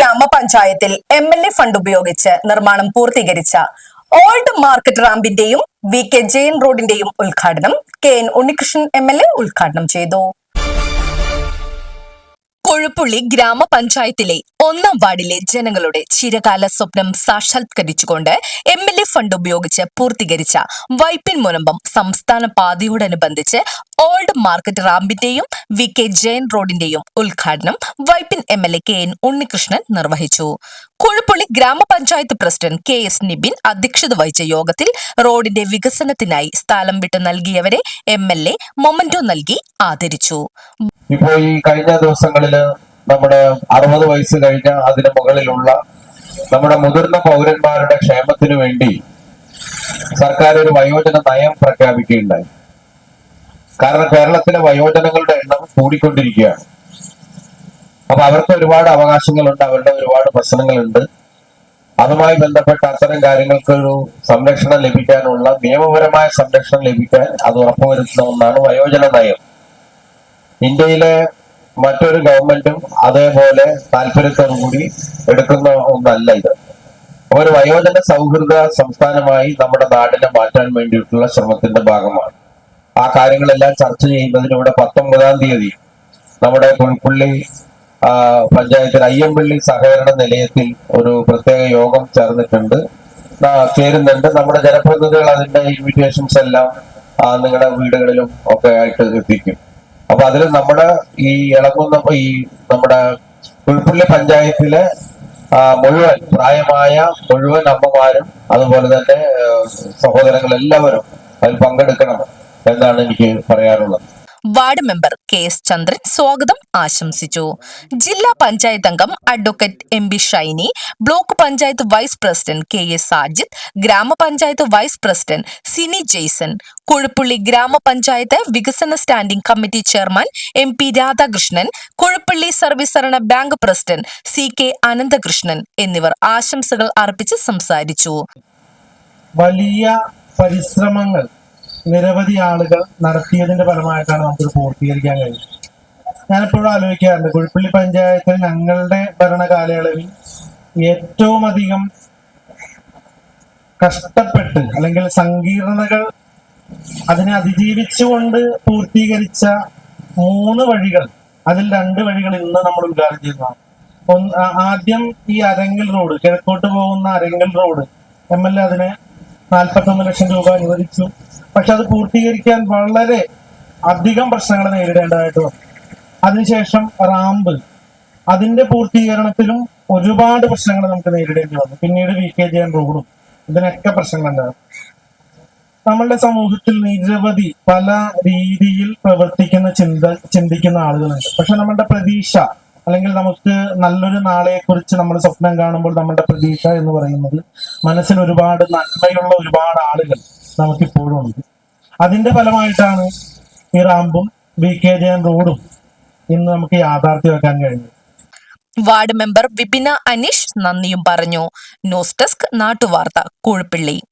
ഗ്രാമപഞ്ചായത്തിൽ M L A fund ഉപയോഗിച്ച് നിർമ്മാണം പൂർത്തീകരിച്ച ഓൾഡ് മാർക്കറ്റ് റാമ്പിന്റെയും വി കെ ജെയിൻ റോഡിന്റെയും ഉദ്ഘാടനം K N Unnikrishnan M L A ഉദ്ഘാടനം ചെയ്തു. കൊഴുപ്പുള്ളി ഗ്രാമപഞ്ചായത്തിലെ ഒന്നാം വാർഡിലെ ജനങ്ങളുടെ ചിരകാല സ്വപ്നം സാക്ഷാത്കരിച്ചുകൊണ്ട് എം എൽ എ ഫണ്ട് ഉപയോഗിച്ച് പൂർത്തീകരിച്ച വൈപ്പിൻ മുനമ്പം സംസ്ഥാന പാതയോടനുബന്ധിച്ച് ഓൾഡ് മാർക്കറ്റ് റാമ്പിന്റെയും വി കെ ജയൻ റോഡിന്റെയും ഉദ്ഘാടനം Vypin M L A K N Unnikrishnan നിർവഹിച്ചു. കുഴുപ്പുള്ളി ഗ്രാമപഞ്ചായത്ത് പ്രസിഡന്റ് കെ എസ് നിബിൻ അധ്യക്ഷത വഹിച്ച യോഗത്തിൽ റോഡിന്റെ വികസനത്തിനായി സ്ഥലം വിട്ടു നൽകിയവരെ എം എൽ എ മൊമന്റോ നൽകി ആദരിച്ചു. ഇപ്പോൾ ഈ കഴിഞ്ഞ ദിവസങ്ങളിൽ നമ്മുടെ അറുപത് വയസ്സ് കഴിഞ്ഞ അതിന് മുകളിലുള്ള നമ്മുടെ മുതിർന്ന പൗരന്മാരുടെ ക്ഷേമത്തിനു വേണ്ടി സർക്കാർ ഒരു വയോജന നയം പ്രഖ്യാപിക്കുകയുണ്ടായി. കാരണം കേരളത്തിലെ വയോജനങ്ങളുടെ എണ്ണം കൂടിക്കൊണ്ടിരിക്കുകയാണ്. അപ്പൊ അവർക്ക് ഒരുപാട് അവകാശങ്ങളുണ്ട് അവരുടെ ഒരുപാട് പ്രശ്നങ്ങളുണ്ട്. അതുമായി ബന്ധപ്പെട്ട അത്തരം കാര്യങ്ങൾക്ക് ഒരു സംരക്ഷണം ലഭിക്കാനുള്ള നിയമപരമായ സംരക്ഷണം ലഭിക്കാൻ അത് ഉറപ്പുവരുത്തുന്ന ഒന്നാണ് വയോജന നയം. ഇന്ത്യയിലെ മറ്റൊരു ഗവൺമെന്റും അതേപോലെ താല്പര്യത്തോടു കൂടി എടുക്കുന്ന ഒന്നല്ല ഇത്. ഒരു വയോജന സൗഹൃദ സംസ്ഥാനമായി നമ്മുടെ നാടിനെ മാറ്റാൻ വേണ്ടിയിട്ടുള്ള ശ്രമത്തിന്റെ ഭാഗമാണ്. ആ കാര്യങ്ങളെല്ലാം ചർച്ച ചെയ്യുന്നതിന് ഇവിടെ പത്തൊമ്പതാം തീയതി നമ്മുടെ പുൽപ്പള്ളി പഞ്ചായത്തിൽ അയ്യമ്പള്ളി സഹകരണ നിലയത്തിൽ ഒരു പ്രത്യേക യോഗം ചേർന്നിട്ടുണ്ട്. ചേരുന്നുണ്ട്. നമ്മുടെ ജനപ്രതിനിധികൾ അതിന്റെ ഇൻവിറ്റേഷൻസ് എല്ലാം നിങ്ങളുടെ വീടുകളിലും ഒക്കെ ആയിട്ട് എത്തിക്കും. അപ്പൊ അതിൽ നമ്മുടെ ഈ ഇളകുന്ന ഈ നമ്മുടെ പുൽപ്പള്ളി പഞ്ചായത്തിലെ മുഴുവൻ പ്രായമായ മുഴുവൻ അമ്മമാരും അതുപോലെ തന്നെ സഹോദരങ്ങൾ എല്ലാവരും അതിൽ പങ്കെടുക്കണം എന്നാണ് എനിക്ക് പറയാനുള്ളത്. Ward member K S Chandran സ്വാഗതം ആശംസിച്ചു. ജില്ലാ പഞ്ചായത്ത് അംഗം advocate M B Shiny block panchayat vice president K S Sajid ഗ്രാമപഞ്ചായത്ത് വൈസ് പ്രസിഡന്റ് സിനി ജെയ്സൺ കൊഴുപ്പുള്ളി ഗ്രാമപഞ്ചായത്ത് വികസന standing committee chairman M P Radhakrishnan Kuzhuppilly service സഹകരണ bank president C K Ananthakrishnan എന്നിവർ ആശംസകൾ അർപ്പിച്ച് സംസാരിച്ചു. വലിയ പരിശ്രമങ്ങൾ നിരവധി ആളുകൾ നടത്തിയതിന്റെ ഫലമായിട്ടാണ് നമുക്കിത് പൂർത്തീകരിക്കാൻ കഴിയുന്നത്. ഞാനെപ്പോഴും ആലോചിക്കാറുണ്ട് കുഴിപ്പള്ളി പഞ്ചായത്തിൽ ഞങ്ങളുടെ ഭരണകാലയളവിൽ ഏറ്റവും അധികം കഷ്ടപ്പെട്ട് അല്ലെങ്കിൽ സങ്കീർണതകൾ അതിനെ അതിജീവിച്ചുകൊണ്ട് പൂർത്തീകരിച്ച മൂന്ന് വഴികൾ അതിൽ രണ്ട് വഴികൾ ഇന്ന് നമ്മൾ ഉദ്ഘാടനം ചെയ്യുന്നതാണ്. ഒന്ന് ആദ്യം ഈ അരങ്ങൽ റോഡ് കിഴക്കോട്ട് പോകുന്ന Arangal road M L A അതിന് നാൽപ്പത്തൊന്ന് ലക്ഷം രൂപ അനുവദിച്ചു. പക്ഷെ അത് പൂർത്തീകരിക്കാൻ വളരെ അധികം പ്രശ്നങ്ങൾ നേരിടേണ്ടതായിട്ട് വന്നു. അതിനുശേഷം റാമ്പ് അതിന്റെ പൂർത്തീകരണത്തിലും ഒരുപാട് പ്രശ്നങ്ങൾ നമുക്ക് നേരിടേണ്ടി വന്നു. പിന്നീട് വി കെ ജയൻ റോഡും ഇതിനൊക്കെ പ്രശ്നങ്ങളുണ്ടായിരുന്നു നമ്മളുടെ സമൂഹത്തിൽ നിരവധി പല രീതിയിൽ പ്രവർത്തിക്കുന്ന ചിന്ത ചിന്തിക്കുന്ന ആളുകളുണ്ട്. പക്ഷെ നമ്മളുടെ പ്രതീക്ഷ അല്ലെങ്കിൽ നമുക്ക് നല്ലൊരു നാളെ കുറിച്ച് നമ്മൾ സ്വപ്നം കാണുമ്പോൾ നമ്മളുടെ പ്രതീക്ഷ എന്ന് പറയുന്നത് മനസ്സിൽ ഒരുപാട് നന്മയുള്ള ഒരുപാട് ആളുകൾ നമുക്കിപ്പോഴും ഉണ്ട്. അതിന്റെ ഫലമായിട്ടാണ് ഈ റാമ്പും ബി കെ ജയൻ റോഡും ഇന്ന് നമുക്ക് യാഥാർത്ഥ്യമാക്കാൻ കഴിഞ്ഞത്. വാർഡ് മെമ്പർ വിപിന അനീഷ് നന്ദിയും പറഞ്ഞു. News desk നാട്ടുവാർത്ത കൂഴ്പിള്ളി